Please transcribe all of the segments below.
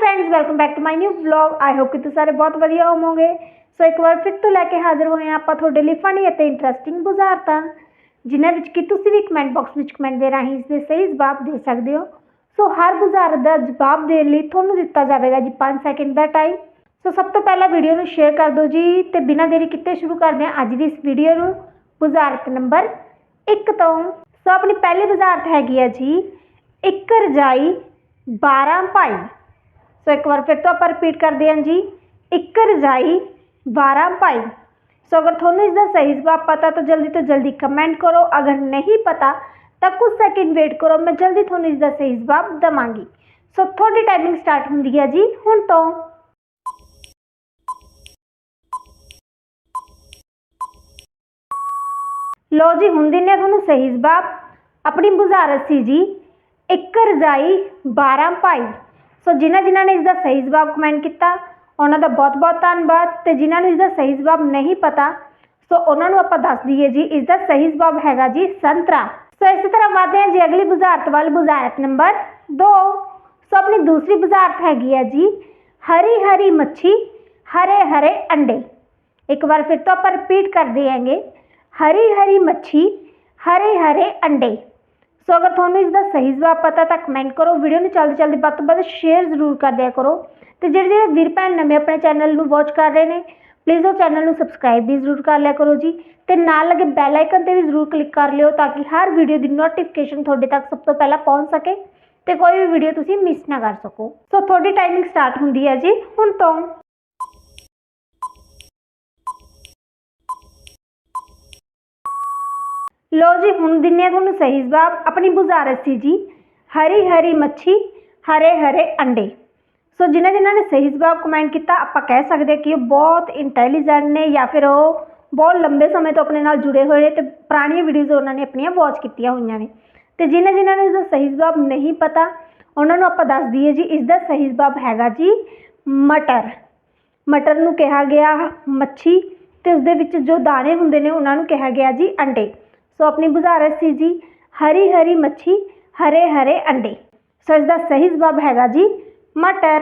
Friends welcome back to my new vlog I hope ਕਿ ਤੁਸੀਂ ਸਾਰੇ ਬਹੁਤ ਵਧੀਆ ਹੋਵੋਗੇ ਸੋ ਇੱਕ ਵਾਰ ਫਿਰ ਤੋਂ ਲੈ ਕੇ ਹਾਜ਼ਰ ਹੋਏ ਹਾਂ ਆਪਾਂ ਤੁਹਾਡੇ ਲਈ ਫਨੀ ਅਤੇ ਇੰਟਰਸਟਿੰਗ ਬੁਝਾਰਤਾਂ ਜਿਨ੍ਹਾਂ ਵਿੱਚ ਕਿ ਤੁਸੀਂ ਵੀ ਕਮੈਂਟ ਬਾਕਸ ਵਿੱਚ ਕਮੈਂਟ ਦੇ ਰਾਹੀਂ ਇਸ ਦੇ ਸਹੀ ਜਵਾਬ ਦੇ ਸਕਦੇ ਹੋ ਸੋ ਹਰ ਬੁਝਾਰਤ ਦਾ ਜਵਾਬ ਦੇਣ ਲਈ ਤੁਹਾਨੂੰ ਦਿੱਤਾ ਜਾਵੇਗਾ ਜੀ 5 ਸੈਕਿੰਡ ਦਾ ਟਾਈਮ ਸੋ ਸਭ ਤੋਂ ਪਹਿਲਾਂ ਵੀਡੀਓ ਨੂੰ ਸ਼ੇਅਰ ਕਰ ਦਿਓ ਜੀ ਤੇ ਬਿਨਾਂ ਦੇਰੀ ਕਿਤੇ ਸ਼ੁਰੂ ਕਰਦੇ ਹਾਂ ਅੱਜ ਦੀ ਇਸ ਵੀਡੀਓ ਨੂੰ ਬੁਜ਼ਾਰਤ ਨੰਬਰ 1 ਤੋਂ ਸੋ ਆਪਣੀ ਪਹਿਲੀ ਬੁਝਾਰਤ ਹੈਗੀ ਹੈ ਜੀ ਇੱਕ ਰਜਾਈ 12 ਭਾਈ ਸੋ ਇੱਕ ਵਾਰ ਫਿਰ ਤੋਂ ਆਪਾਂ ਰਿਪੀਟ ਕਰਦੇ ਹਾਂ ਜੀ। ਇੱਕ ਰਜਾਈ 12 ਭਾਈ। ਸੋ ਅਗਰ ਤੁਹਾਨੂੰ ਇਸ ਦਾ ਸਹੀ ਜਵਾਬ ਪਤਾ ਤਾਂ ਜਲਦੀ ਤੋਂ ਜਲਦੀ ਕਮੈਂਟ ਕਰੋ। ਅਗਰ ਨਹੀਂ ਪਤਾ ਤਾਂ ਕੁਝ ਸੈਕਿੰਡ ਵੇਟ ਕਰੋ। ਮੈਂ ਜਲਦੀ ਤੁਹਾਨੂੰ ਇਸ ਦਾ ਸਹੀ ਜਵਾਬ ਦਵਾਂਗੀ। ਸੋ ਤੁਹਾਡੀ ਟਾਈਮਿੰਗ ਸਟਾਰਟ ਹੁੰਦੀ ਹੈ ਜੀ ਹੁਣ ਤੋਂ। ਲੋ ਜੀ, ਹੁਣ ਦਿੰਨੇ ਤੁਹਾਨੂੰ ਸਹੀ ਜਵਾਬ। ਆਪਣੀ ਬੁਝਾਰਤ ਸੀ ਜੀ। ਇੱਕ ਰਜਾਈ 12 ਭਾਈ। ਸੋ ਜਿਨ੍ਹਾਂ ਜਿਨ੍ਹਾਂ ਨੇ ਇਸ ਦਾ ਸਹੀ ਜਵਾਬ ਕਮੈਂਟ ਕੀਤਾ, ਉਹਨਾਂ ਦਾ ਬਹੁਤ ਬਹੁਤ ਧੰਨਵਾਦ ਤੇ ਜਿਨ੍ਹਾਂ ਨੂੰ ਇਸ ਦਾ ਸਹੀ ਜਵਾਬ ਨਹੀਂ ਪਤਾ, ਸੋ ਉਹਨਾਂ ਨੂੰ ਆਪਾਂ ਦੱਸ ਦਈਏ ਜੀ ਇਸ ਦਾ ਸਹੀ ਜਵਾਬ ਹੈਗਾ ਜੀ ਸੰਤਰਾ। ਸੋ ਇਸੇ ਤਰ੍ਹਾਂ ਵਧਦੇ ਹਾਂ ਜੀ, ਅਗਲੀ ਬੁਝਾਰਤ ਵੱਲ, ਬੁਝਾਰਤ ਨੰਬਰ 2 ਸੋ ਆਪਣੀ ਦੂਸਰੀ ਬੁਝਾਰਤ ਹੈਗੀ ਹੈ ਜੀ, ਹਰੀ ਹਰੀ ਮੱਛੀ, ਹਰੇ ਹਰੇ ਅੰਡੇ। ਇੱਕ ਵਾਰ ਫਿਰ ਤੋਂ ਆਪਾਂ ਰਿਪੀਟ ਕਰਦੇ ਹਾਂਗੇ, ਹਰੀ ਹਰੀ ਮੱਛੀ, ਹਰੇ ਹਰੇ ਅੰਡੇ। ਸੋ ਅਗਰ ਤੁਹਾਨੂੰ ਇਸ ਦਾ ਸਹੀ ਜਵਾਬ ਪਤਾ ਤਾਂ ਕਮੈਂਟ ਕਰੋ ਵੀਡੀਓ ਨੂੰ ਜਲਦੀ ਜਲਦੀ ਵੱਧ ਤੋਂ ਵੱਧ ਸ਼ੇਅਰ ਜ਼ਰੂਰ ਕਰ ਦਿਆ ਕਰੋ ਤੇ ਜਿਹੜੇ ਜਿਹੜੇ ਵੀਰ ਭੈਣ ਨਵੇਂ ਆਪਣੇ ਚੈਨਲ ਨੂੰ ਵਾਚ ਕਰ ਰਹੇ ਨੇ ਪਲੀਜ਼ ਉਹ ਚੈਨਲ ਨੂੰ ਸਬਸਕ੍ਰਾਈਬ ਵੀ ਜ਼ਰੂਰ ਕਰ ਲਿਆ ਕਰੋ ਜੀ ਤੇ ਨਾਲ ਲੱਗੇ ਬੈਲ ਆਈਕਨ ਤੇ ਵੀ ਜ਼ਰੂਰ ਕਲਿੱਕ ਕਰ ਲਿਓ ਤਾਂ ਕਿ ਹਰ ਵੀਡੀਓ ਦੀ ਨੋਟੀਫਿਕੇਸ਼ਨ ਤੁਹਾਡੇ ਤੱਕ ਸਭ ਤੋਂ ਪਹਿਲਾਂ ਪਹੁੰਚ ਸਕੇ ਤੇ ਕੋਈ ਵੀ ਵੀਡੀਓ ਤੁਸੀਂ ਮਿਸ ਨਾ ਕਰ ਸਕੋ ਸੋ ਤੁਹਾਡੀ ਟਾਈਮਿੰਗ ਸਟਾਰਟ ਹੁੰਦੀ ਹੈ ਜੀ ਹੁਣ ਤੋਂ ਲੋ ਜੀ, ਹੁਣ ਦਿੰਨੇ ਆ ਤੁਹਾਨੂੰ ਸਹੀ ਜਵਾਬ। ਆਪਣੀ ਬੁਝਾਰਤ ਸੀ ਜੀ। ਹਰੀ ਹਰੀ ਮੱਛੀ, ਹਰੇ ਹਰੇ ਅੰਡੇ। ਸੋ ਜਿਨ੍ਹਾਂ ਜਿਨ੍ਹਾਂ ਨੇ ਸਹੀ ਜਵਾਬ ਕਮੈਂਟ ਕੀਤਾ, ਆਪਾਂ ਕਹਿ ਸਕਦੇ ਹਾਂ ਕਿ ਉਹ ਬਹੁਤ ਇੰਟੈਲੀਜੈਂਟ ਨੇ ਜਾਂ ਫਿਰ ਉਹ ਬਹੁਤ ਲੰਬੇ ਸਮੇਂ ਤੋਂ ਆਪਣੇ ਨਾਲ ਜੁੜੇ ਹੋਏ ਨੇ ਤੇ ਪੁਰਾਣੀਆਂ ਵੀਡੀਓਜ਼ ਉਹਨਾਂ ਨੇ ਆਪਣੀਆਂ ਵਾਚ ਕੀਤੀਆਂ ਹੋਈਆਂ ਨੇ। ਤੇ ਜਿਨ੍ਹਾਂ ਜਿਨ੍ਹਾਂ ਨੂੰ ਇਸਦਾ ਸਹੀ ਜਵਾਬ ਨਹੀਂ ਪਤਾ, ਉਹਨਾਂ ਨੂੰ ਆਪਾਂ ਦੱਸ ਦਈਏ ਜੀ, ਇਸਦਾ ਸਹੀ ਜਵਾਬ ਹੈਗਾ ਜੀ ਮਟਰ। ਮਟਰ ਨੂੰ ਕਿਹਾ ਗਿਆ ਮੱਛੀ ਤੇ ਉਸ ਦੇ ਵਿੱਚ ਜੋ ਦਾਣੇ ਹੁੰਦੇ ਨੇ, ਉਹਨਾਂ ਨੂੰ ਕਿਹਾ ਗਿਆ ਜੀ ਅੰਡੇ। ਸੋ ਆਪਣੀ ਬੁਝਾਰਤ ਸੀ ਜੀ, ਹਰੀ ਹਰੀ ਮੱਛੀ, ਹਰੇ ਹਰੇ ਅੰਡੇ। ਸੋ ਇਸ ਦਾ ਸਹੀ ਜਵਾਬ ਹੈਗਾ ਜੀ, ਮਟਰ।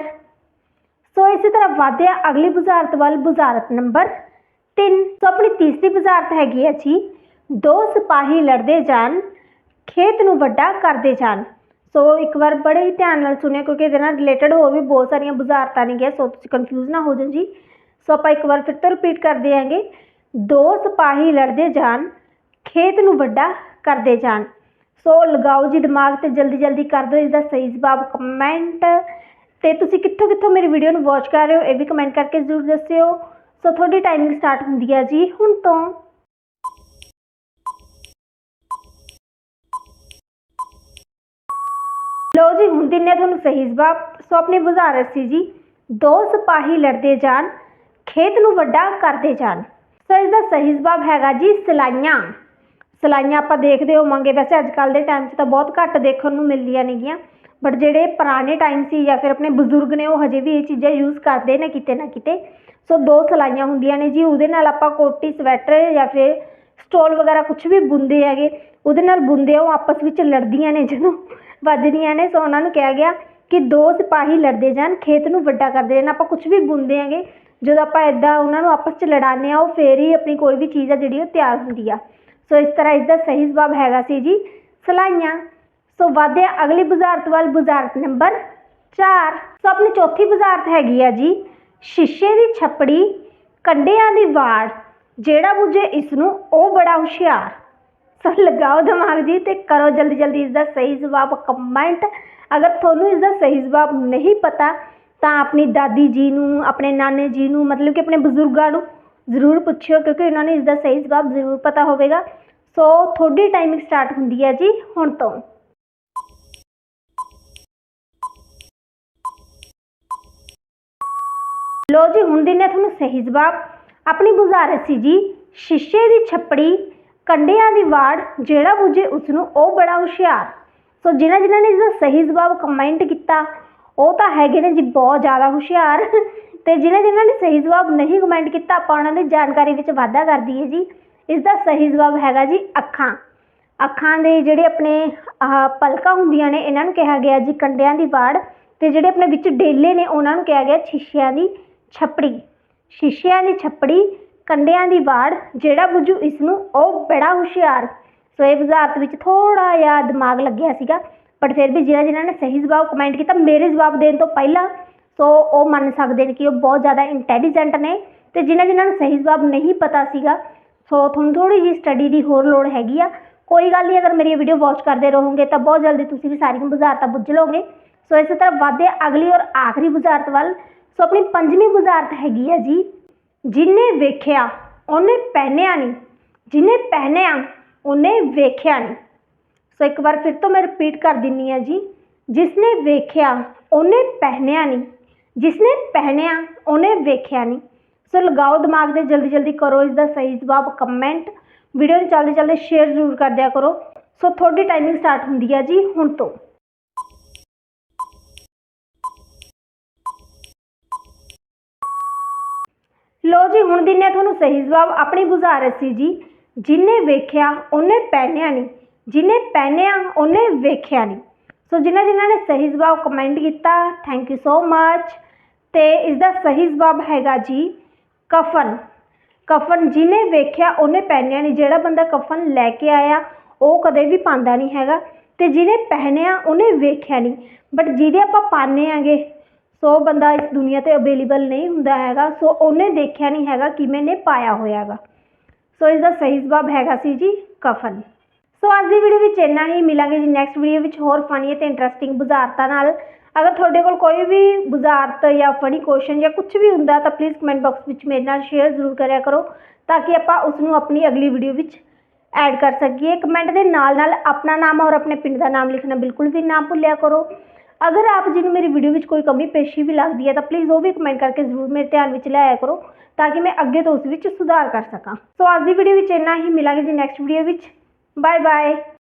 ਸੋ ਇਸੇ ਤਰ੍ਹਾਂ ਵਧਦੇ ਹਾਂ ਅਗਲੀ ਬੁਝਾਰਤ ਵੱਲ ਬੁਝਾਰਤ ਨੰਬਰ 3 ਸੋ ਆਪਣੀ ਤੀਸਰੀ ਬੁਝਾਰਤ ਹੈਗੀ ਹੈ ਜੀ, ਦੋ ਸਿਪਾਹੀ ਲੜਦੇ ਜਾਣ, ਖੇਤ ਨੂੰ ਵੱਡਾ ਕਰਦੇ ਜਾਣ। ਸੋ ਇੱਕ ਵਾਰ ਬੜੇ ਹੀ ਧਿਆਨ ਨਾਲ ਸੁਣਿਓ, ਕਿਉਂਕਿ ਇਹਦੇ ਨਾਲ ਰਿਲੇਟਡ ਹੋਰ ਵੀ ਬਹੁਤ ਸਾਰੀਆਂ ਬੁਝਾਰਤਾਂ ਨੇ ਗਿਆ, ਸੋ ਤੁਸੀਂ ਕਨਫਿਊਜ਼ ਨਾ ਹੋ ਜਾਓ ਜੀ। ਸੋ ਆਪਾਂ ਇੱਕ ਵਾਰ ਫਿਰ ਤੋਂ ਰਿਪੀਟ ਕਰਦੇ ਹਾਂਗੇ ਦੋ ਸਿਪਾਹੀ ਲੜਦੇ ਜਾਣ ਖੇਤ ਨੂੰ ਵੱਡਾ ਕਰਦੇ ਜਾਣ। ਸੋ ਲਗਾਓ ਜੀ ਦਿਮਾਗ ਤੇ ਜਲਦੀ ਜਲਦੀ ਕਰ ਦਿਓ ਇਸ ਦਾ ਸਹੀ ਜਵਾਬ ਕਮੈਂਟ ਤੇ ਤੁਸੀਂ ਕਿੱਥੋਂ ਕਿੱਥੋਂ ਮੇਰੀ ਵੀਡੀਓ ਨੂੰ ਵਾਚ ਕਰ ਰਹੇ ਹੋ, ਇਹ ਵੀ ਕਮੈਂਟ ਕਰਕੇ ਜ਼ਰੂਰ ਦੱਸਿਓ। ਸੋ ਤੁਹਾਡੀ ਟਾਈਮਿੰਗ ਸਟਾਰਟ ਹੁੰਦੀ ਹੈ ਜੀ ਹੁਣ ਤੋਂ। ਲੋ ਜੀ, ਹੁਣ ਦਿੰਨੇ ਤੁਹਾਨੂੰ ਸਹੀ ਜਵਾਬ। ਸੋ ਆਪਣੀ ਬੁਝਾਰਤ ਸੀ ਜੀ, ਦੋ ਸਿਪਾਹੀ ਲੜਦੇ ਜਾਣ, ਖੇਤ ਨੂੰ ਵੱਡਾ ਕਰਦੇ ਜਾਣ। ਸੋ ਇਸ ਦਾ ਸਹੀ ਜਵਾਬ ਹੈਗਾ ਜੀ ਸਿਲਾਈਆਂ। ਸਿਲਾਈਆਂ ਆਪਾਂ ਦੇਖਦੇ ਹੋਵਾਂਗੇ। ਵੈਸੇ ਅੱਜ ਕੱਲ੍ਹ ਦੇ ਟਾਈਮ 'ਚ ਤਾਂ ਬਹੁਤ ਘੱਟ ਦੇਖਣ ਨੂੰ ਮਿਲਦੀਆਂ ਨੇਗੀਆਂ। ਬਟ ਜਿਹੜੇ ਪੁਰਾਣੇ ਟਾਈਮ ਸੀ ਜਾਂ ਫਿਰ ਆਪਣੇ ਬਜ਼ੁਰਗ ਨੇ, ਉਹ ਹਜੇ ਵੀ ਇਹ ਚੀਜ਼ਾਂ ਯੂਜ਼ ਕਰਦੇ ਨੇ ਕਿਤੇ ਨਾ ਕਿਤੇ। ਸੋ ਦੋ ਸਿਲਾਈਆਂ ਹੁੰਦੀਆਂ ਨੇ ਜੀ। ਉਹਦੇ ਨਾਲ ਆਪਾਂ ਕੋਟੀ, ਸਵੈਟਰ ਜਾਂ ਫਿਰ ਸਟੋਲ ਵਗੈਰਾ ਕੁਝ ਵੀ ਬੁੰਦੇ ਹੈਗੇ, ਉਹਦੇ ਨਾਲ ਬੁੰਦੇ ਉਹ ਆਪਸ ਵਿੱਚ ਲੜਦੀਆਂ ਨੇ ਜਦੋਂ ਵੱਜਦੀਆਂ ਨੇ। ਸੋ ਉਹਨਾਂ ਨੂੰ ਕਿਹਾ ਗਿਆ ਕਿ ਦੋ ਸਿਪਾਹੀ ਲੜਦੇ ਜਾਣ, ਖੇਤ ਨੂੰ ਵੱਡਾ ਕਰਦੇ ਜਾਣ ਆਪਾਂ ਕੁਝ ਵੀ ਬੁੰਦੇ ਹੈਗੇ, ਜਦੋਂ ਆਪਾਂ ਇਦਾਂ ਉਹਨਾਂ ਨੂੰ ਆਪਸ 'ਚ ਲੜਾਉਂਦੇ ਆ, ਉਹ ਫੇਰ ਹੀ ਆਪਣੀ ਕੋਈ ਵੀ ਚੀਜ਼ ਆ ਜਿਹੜੀ ਉਹ ਤਿਆਰ ਹੁੰਦੀ ਆ। ਸੋ ਇਸ ਤਰ੍ਹਾਂ ਇਸ ਦਾ ਸਹੀ ਜਵਾਬ ਹੈਗਾ ਸੀ ਜੀ। ਸਲਾਈਆਂ। ਸੋ ਵਧਦੇ ਅਗਲੀ ਬੁਝਾਰਤ ਵੱਲ, ਬੁਝਾਰਤ ਨੰਬਰ 4 ਸੋ ਆਪਣੀ ਚੌਥੀ ਬੁਝਾਰਤ ਹੈਗੀ ਆ ਜੀ, ਸ਼ੀਸ਼ੇ ਦੀ ਛੱਪੜੀ, ਕੰਡਿਆਂ ਦੀ ਵਾੜ, ਜਿਹੜਾ ਬੁੱਝੇ ਇਸ ਨੂੰ ਉਹ ਬੜਾ ਹੁਸ਼ਿਆਰ। ਸੋ ਲਗਾਓ ਦਿਮਾਗ ਜੀ ਤੇ ਕਰੋ ਜਲਦੀ ਜਲਦੀ ਇਸ ਦਾ ਸਹੀ ਜਵਾਬ, ਕਮੈਂਟ। ਅਗਰ ਤੁਹਾਨੂੰ ਇਸ ਦਾ ਸਹੀ ਜਵਾਬ ਨਹੀਂ ਪਤਾ, ਤਾਂ ਆਪਣੀ ਦਾਦੀ ਜੀ ਨੂੰ, ਆਪਣੇ ਨਾਨੇ ਜੀ ਨੂੰ, ਮਤਲਬ ਕਿ ਆਪਣੇ ਬਜ਼ੁਰਗਾਂ ਨੂੰ ਜ਼ਰੂਰ ਪੁੱਛਿਓ ਕਿਉਂਕਿ ਉਹਨਾਂ ਨੂੰ ਇਸ ਦਾ ਸਹੀ ਜਵਾਬ ਜ਼ਰੂਰ ਪਤਾ ਹੋਵੇਗਾ। ਸੋ ਤੁਹਾਡੀ ਟਾਈਮਿੰਗ ਸਟਾਰਟ ਹੁੰਦੀ ਹੈ ਜੀ ਹੁਣ ਤੋਂ। ਲੋ ਜੀ, ਹੁਣ ਦਿੰਨੇ ਤੁਹਾਨੂੰ ਸਹੀ ਜਵਾਬ। ਆਪਣੀ ਬੁਝਾਰਤ ਸੀ ਜੀ, ਸ਼ੀਸ਼ੇ ਦੀ ਛੱਪੜੀ, ਕੰਡਿਆਂ ਦੀ ਵਾੜ, ਜਿਹੜਾ ਬੁੱਝੇ ਉਸ ਨੂੰ ਉਹ ਬੜਾ ਹੁਸ਼ਿਆਰ। ਸੋ ਜਿਨ੍ਹਾਂ ਜਿਨ੍ਹਾਂ ਨੇ ਇਸ ਦਾ ਸਹੀ ਜਵਾਬ ਕਮੈਂਟ ਕੀਤਾ, ਉਹ ਤਾਂ ਹੈਗੇ ਨੇ ਜੀ, ਬਹੁਤ ਜ਼ਿਆਦਾ ਹੁਸ਼ਿਆਰ। ਤੇ ਜਿਨ੍ਹਾਂ ਜਿਨ੍ਹਾਂ ਨੇ ਸਹੀ ਜਵਾਬ ਨਹੀਂ ਕਮੈਂਟ ਕੀਤਾ, ਆਪਾਂ ਉਹਨਾਂ ਦੀ ਜਾਣਕਾਰੀ ਵਿੱਚ ਵਾਧਾ ਕਰ ਦਈਏ ਜੀ। ਇਸ ਦਾ ਸਹੀ ਜਵਾਬ ਹੈਗਾ ਜੀ ਅੱਖਾਂ। ਅੱਖਾਂ ਦੇ ਜਿਹੜੇ ਆਪਣੇ, ਆਹ ਪਲਕਾਂ ਹੁੰਦੀਆਂ ਨੇ, ਇਹਨਾਂ ਨੂੰ ਕਿਹਾ ਗਿਆ ਜੀ ਕੰਡਿਆਂ ਦੀ ਵਾੜ ਤੇ ਜਿਹੜੇ ਆਪਣੇ ਵਿੱਚ ਡੇਲੇ ਨੇ, ਉਹਨਾਂ ਨੂੰ ਕਿਹਾ ਗਿਆ ਸ਼ੀਸ਼ਿਆਂ ਦੀ ਛੱਪੜੀ। ਸ਼ੀਸ਼ਿਆਂ ਦੀ ਛੱਪੜੀ, ਕੰਡਿਆਂ ਦੀ ਵਾੜ, ਜਿਹੜਾ ਬੁੱਝੂ ਇਸ ਨੂੰ, ਉਹ ਬੜਾ ਹੁਸ਼ਿਆਰ। ਸੋ ਇਹ ਵਜ਼ਾਰਤ ਵਿੱਚ ਥੋੜਾ ਜਿਹਾ ਦਿਮਾਗ ਲੱਗਿਆ ਸੀਗਾ ਬਟ ਫਿਰ ਵੀ ਜਿਹੜਾ ਜਿਨ੍ਹਾਂ ਨੇ ਸਹੀ ਜਵਾਬ ਕਮੈਂਟ ਕੀਤਾ, ਮੇਰੇ ਜਵਾਬ ਦੇਣ ਤੋਂ ਪਹਿਲਾਂ ਸੋ ਉਹ ਮੰਨ ਸਕਦੇ ਨੇ ਕਿ ਉਹ ਬਹੁਤ ਜ਼ਿਆਦਾ ਇੰਟੈਲੀਜੈਂਟ ਨੇ ਤੇ ਜਿਨ੍ਹਾਂ ਜਿਨ੍ਹਾਂ ਨੂੰ ਸਹੀ ਜਵਾਬ ਨਹੀਂ ਪਤਾ ਸੀਗਾ, ਸੋ ਤੁਹਾਨੂੰ ਥੋੜੀ ਜਿਹੀ ਸਟੱਡੀ ਦੀ ਹੋਰ ਲੋੜ ਹੈਗੀ ਆ। ਕੋਈ ਗੱਲ ਨਹੀਂ, ਅਗਰ ਮੇਰੀ ਵੀਡੀਓ ਵਾਚ ਕਰਦੇ ਰਹੋਗੇ ਤਾਂ ਬਹੁਤ ਜਲਦੀ ਤੁਸੀਂ ਵੀ ਸਾਰੀਆਂ ਬੁਝਾਰਤਾਂ ਬੁੱਝ ਲਓਗੇ। ਸੋ ਇਸੇ ਤਰ੍ਹਾਂ ਵਾਧੇ ਅਗਲੀ ਔਰ ਆਖਰੀ ਬੁਝਾਰਤ ਵੱਲ। ਸੋ ਆਪਣੀ ਪੰਜਵੀਂ ਬੁਝਾਰਤ ਹੈਗੀ ਆ ਜੀ ਜਿਹਨੇ ਵੇਖਿਆ, ਉਹਨੇ ਪਹਿਨਿਆ ਨਹੀਂ ਜਿਹਨੇ ਪਹਿਨਿਆ, ਉਹਨੇ ਵੇਖਿਆ ਨਹੀਂ ਸੋ ਇੱਕ ਵਾਰ ਫਿਰ ਤੋਂ ਮੈਂ ਰਿਪੀਟ ਕਰ ਦਿੰਨੀ ਆ ਜੀ, ਜਿਸਨੇ ਵੇਖਿਆ, ਉਹਨੇ ਪਹਿਨਿਆ ਨਹੀਂ ਜਿਸਨੇ ਪਹਿਨਿਆ, ਉਹਨੇ ਵੇਖਿਆ ਨਹੀਂ। ਸੋ ਲਗਾਓ ਦਿਮਾਗ ਦੇ ਜਲਦੀ ਜਲਦੀ ਕਰੋ ਇਸ ਦਾ ਸਹੀ ਜਵਾਬ ਕਮੈਂਟ ਵੀਡੀਓ ਨੂੰ ਚੱਲਦੇ ਚੱਲਦੇ ਸ਼ੇਅਰ ਜ਼ਰੂਰ ਕਰ ਦਿਆ ਕਰੋ। ਸੋ ਤੁਹਾਡੀ ਟਾਈਮਿੰਗ ਸਟਾਰਟ ਹੁੰਦੀ ਹੈ ਜੀ ਹੁਣ ਤੋਂ। ਲੋ ਜੀ, ਹੁਣ ਦਿਨੇ ਤੁਹਾਨੂੰ ਸਹੀ ਜਵਾਬ। ਆਪਣੀ ਗੁਜ਼ਾਰਿਸ਼ ਸੀ ਜੀ ਜਿਹਨੇ ਵੇਖਿਆ, ਉਹਨੇ ਪਹਿਨਿਆ ਨਹੀਂ। ਜਿਹਨੇ ਪਹਿਨਿਆ, ਉਹਨੇ ਵੇਖਿਆ ਨਹੀਂ। ਸੋ ਜਿਨ੍ਹਾਂ ਜਿਨ੍ਹਾਂ ਨੇ ਸਹੀ ਜਵਾਬ ਕਮੈਂਟ ਕੀਤਾ ਥੈਂਕ ਯੂ ਸੋ ਮੱਚ ਤੇ ਇਸ ਦਾ ਸਹੀ ਜਵਾਬ ਹੈਗਾ ਜੀ ਕਫਨ। ਕਫਨ ਜਿਹਨੇ ਵੇਖਿਆ, ਉਹਨੇ ਪਹਿਨਿਆ ਨਹੀਂ। ਜਿਹੜਾ ਬੰਦਾ ਕਫਨ ਲੈ ਕੇ ਆਇਆ, ਉਹ ਕਦੇ ਵੀ ਪਾਉਂਦਾ ਨਹੀਂ ਹੈਗਾ। ਅਤੇ ਜਿਹਨੇ ਪਹਿਨਿਆ, ਉਹਨੇ ਵੇਖਿਆ ਨਹੀਂ। ਬਟ ਜਿਹਦੇ ਆਪਾਂ ਪਾਉਂਦੇ ਆਂਗੇ, ਸੋ ਬੰਦਾ ਇਸ ਦੁਨੀਆ ਤੇ ਅਵੇਲੇਬਲ ਨਹੀਂ ਹੁੰਦਾ ਹੈਗਾ। ਸੋ ਉਹਨੇ ਦੇਖਿਆ ਨਹੀਂ ਹੈਗਾ ਕਿਵੇਂ ਨੇ ਪਾਇਆ ਹੋਇਆ ਹੈਗਾ ਸੋ ਇਸ ਦਾ ਸਹੀ ਜਵਾਬ ਹੈਗਾ ਸੀ ਜੀ ਕਫਨ। ਸੋ ਅੱਜ ਦੀ ਵੀਡੀਓ ਵਿੱਚ ਇੰਨਾ ਹੀ। ਮਿਲਾਂਗੇ ਜੀ ਨੈਕਸਟ ਵੀਡੀਓ ਵਿੱਚ ਹੋਰ ਫਨੀ ਅਤੇ ਇੰਟਰਸਟਿੰਗ ਬੁਝਾਰਤਾਂ ਨਾਲ। ਅਗਰ ਤੁਹਾਡੇ ਕੋਲ ਕੋਈ ਵੀ ਬੁਝਾਰਤ ਜਾਂ ਫਨੀ ਕੁਐਸਚਨ ਜਾਂ ਕੁਝ ਵੀ ਹੁੰਦਾ ਤਾਂ ਪਲੀਜ਼ ਕਮੈਂਟ ਬਾਕਸ ਵਿੱਚ ਮੇਰੇ ਨਾਲ ਸ਼ੇਅਰ ਜ਼ਰੂਰ ਕਰਿਆ ਕਰੋ ਤਾਂ ਕਿ ਆਪਾਂ ਉਸ ਨੂੰ ਆਪਣੀ ਅਗਲੀ ਵੀਡੀਓ ਵਿੱਚ ਐਡ ਕਰ ਸਕੀਏ। ਕਮੈਂਟ ਦੇ ਨਾਲ ਨਾਲ ਆਪਣਾ ਨਾਮ ਔਰ ਆਪਣੇ ਪਿੰਡ ਦਾ ਨਾਮ ਲਿਖਣਾ ਬਿਲਕੁਲ ਵੀ ਨਾ ਭੁੱਲਿਆ ਕਰੋ। ਅਗਰ ਆਪ ਜੀ ਨੂੰ ਮੇਰੀ ਵੀਡੀਓ ਵਿੱਚ ਕੋਈ ਕਮੀ, ਪੇਸ਼ੀ ਵੀ ਲੱਗਦੀ ਹੈ ਤਾਂ ਪਲੀਜ਼ ਉਹ ਵੀ ਕਮੈਂਟ ਕਰਕੇ ਜ਼ਰੂਰ ਮੇਰੇ ਧਿਆਨ ਵਿੱਚ ਲਿਆਇਆ ਕਰੋ ਤਾਂ ਕਿ ਮੈਂ ਅੱਗੇ ਤੋਂ ਉਸ ਵਿੱਚ ਸੁਧਾਰ ਕਰ ਸਕਾਂ। ਸੋ ਅੱਜ ਦੀ ਵੀਡੀਓ ਵਿੱਚ ਇੰਨਾ ਹੀ। ਮਿਲਾਂਗੇ ਜੀ ਨੈਕਸਟ ਵੀਡੀਓ ਵਿੱਚ। Bye bye